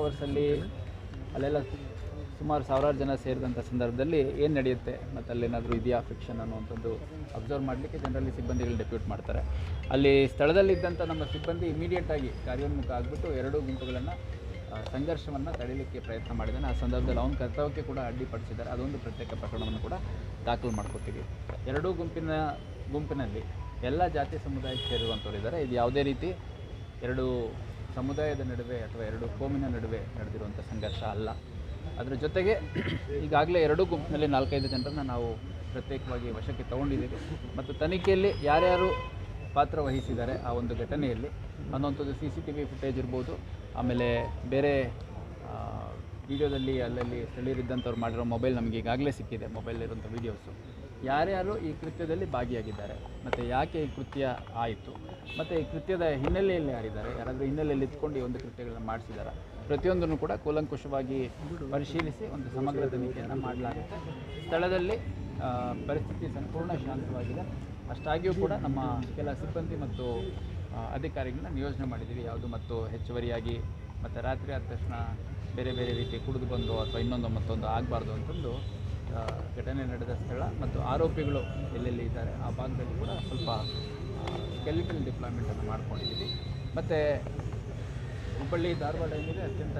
ಅವರ್ಸಲ್ಲಿ ಅಲ್ಲೆಲ್ಲ ಸುಮಾರು ಸಾವಿರಾರು ಜನ ಸೇರಿದಂಥ ಸಂದರ್ಭದಲ್ಲಿ ಏನು ನಡೆಯುತ್ತೆ? ಮತ್ತು ಅಲ್ಲೇನಾದರೂ ಇದೆಯಾ ಫಿಕ್ಷನ್ ಅನ್ನುವಂಥದ್ದು ಅಬ್ಸರ್ವ್ ಮಾಡಲಿಕ್ಕೆ ಜನರಲ್ಲಿ ಸಿಬ್ಬಂದಿಗಳು ಡೆಪ್ಯೂಟ್ ಮಾಡ್ತಾರೆ. ಅಲ್ಲಿ ಸ್ಥಳದಲ್ಲಿದ್ದಂಥ ನಮ್ಮ ಸಿಬ್ಬಂದಿ ಇಮಿಡಿಯೇಟಾಗಿ ಕಾರ್ಯೋನ್ಮುಖ ಆಗಿಬಿಟ್ಟು ಎರಡೂ ಗುಂಪುಗಳನ್ನು ಸಂಘರ್ಷವನ್ನು ತಡೆಯಲಿಕ್ಕೆ ಪ್ರಯತ್ನ ಮಾಡಿದ್ದಾನೆ ಆ ಸಂದರ್ಭದಲ್ಲಿ ಅವನ ಕರ್ತವ್ಯಕ್ಕೆ ಕೂಡ ಅಡ್ಡಿಪಡಿಸಿದ್ದಾರೆ. ಅದೊಂದು ಪ್ರತ್ಯೇಕ ಪ್ರಕರಣವನ್ನು ಕೂಡ ದಾಖಲು ಮಾಡ್ಕೋತೀವಿ ಎರಡೂ ಗುಂಪಿನ, ಗುಂಪಿನಲ್ಲಿ ಎಲ್ಲ ಜಾತಿ ಸಮುದಾಯಕ್ಕೆ ಸೇರಿರುವಂಥವ್ರು ಇದ್ದಾರೆ ಇದು ಯಾವುದೇ ರೀತಿ ಎರಡು ಸಮುದಾಯದ ನಡುವೆ ಅಥವಾ ಎರಡು ಕೋಮಿನ ನಡುವೆ ನಡೆದಿರುವಂಥ ಸಂಘರ್ಷ ಅಲ್ಲ. ಅದರ ಜೊತೆಗೆ ಈಗಾಗಲೇ ಎರಡೂ ಗುಂಪಿನಲ್ಲಿ ನಾಲ್ಕೈದು ಜನರನ್ನು ನಾವು ಪ್ರತ್ಯೇಕವಾಗಿ ವಶಕ್ಕೆ ತಗೊಂಡಿದ್ದೀವಿ. ಮತ್ತು ತನಿಖೆಯಲ್ಲಿ ಯಾರ್ಯಾರು ಪಾತ್ರ ವಹಿಸಿದ್ದಾರೆ ಆ ಒಂದು ಘಟನೆಯಲ್ಲಿ ಅನ್ನೋಂಥದ್ದು C C T V footage ಇರ್ಬೋದು. ಆಮೇಲೆ ಬೇರೆ ವಿಡಿಯೋದಲ್ಲಿ ಅಲ್ಲಲ್ಲಿ ಸ್ಥಳೀಯರಿದ್ದಂಥವ್ರು ಮಾಡಿರೋ ಮೊಬೈಲ್ ನಮಗೆ ಈಗಾಗಲೇ ಸಿಕ್ಕಿದೆ ಮೊಬೈಲಿರುವಂಥ ವೀಡಿಯೋಸು ಯಾರ್ಯಾರು ಈ ಕೃತ್ಯದಲ್ಲಿ ಭಾಗಿಯಾಗಿದ್ದಾರೆ? ಮತ್ತು ಯಾಕೆ ಈ ಕೃತ್ಯ ಆಯಿತು? ಮತ್ತು ಈ ಕೃತ್ಯದ ಹಿನ್ನೆಲೆಯಲ್ಲಿ ಯಾರಿದ್ದಾರೆ? ಯಾರಾದರೂ ಹಿನ್ನೆಲೆಯಲ್ಲಿ ಇದ್ಕೊಂಡು ಈ ಒಂದು ಕೃತ್ಯಗಳನ್ನು ಮಾಡಿಸಿದ್ದಾರೆ ಪ್ರತಿಯೊಂದನ್ನು ಕೂಡ ಕೂಲಂಕುಷವಾಗಿ ಪರಿಶೀಲಿಸಿ ಒಂದು ಸಮಗ್ರ ತನಿಖೆಯನ್ನು ಮಾಡಲಾಗುತ್ತೆ. ಸ್ಥಳದಲ್ಲಿ ಪರಿಸ್ಥಿತಿ ಸಂಪೂರ್ಣ ಶಾಂತವಾಗಿದೆ. ಅಷ್ಟಾಗಿಯೂ ಕೂಡ ನಮ್ಮ ಕೆಲ ಸಿಬ್ಬಂದಿ ಮತ್ತು ಅಧಿಕಾರಿಗಳನ್ನ ನಿಯೋಜನೆ ಮಾಡಿದ್ದೀವಿ. ಯಾವುದು ಮತ್ತು ಹೆಚ್ಚುವರಿಯಾಗಿ ಮತ್ತು ರಾತ್ರಿ ಆದ ತಕ್ಷಣ ಬೇರೆ ಬೇರೆ ರೀತಿ ಕುಡಿದು ಬಂದು ಅಥವಾ ಇನ್ನೊಂದು ಮತ್ತೊಂದು ಆಗಬಾರ್ದು ಅಂತಂದು ಘಟನೆ ನಡೆದ ಸ್ಥಳ ಮತ್ತು ಆರೋಪಿಗಳು ಎಲ್ಲೆಲ್ಲಿ ಇದ್ದಾರೆ ಆ ಭಾಗದಲ್ಲಿ ಕೂಡ ಸ್ವಲ್ಪ ಸ್ಕೆಲಿಟಲ್ ಡಿಪ್ಲಾಯ್ಮೆಂಟನ್ನು ಮಾಡ್ಕೊಂಡಿದ್ದೀವಿ. ಮತ್ತು ಹುಬ್ಬಳ್ಳಿ, ಧಾರವಾಡ ಏನಿದೆ ಅತ್ಯಂತ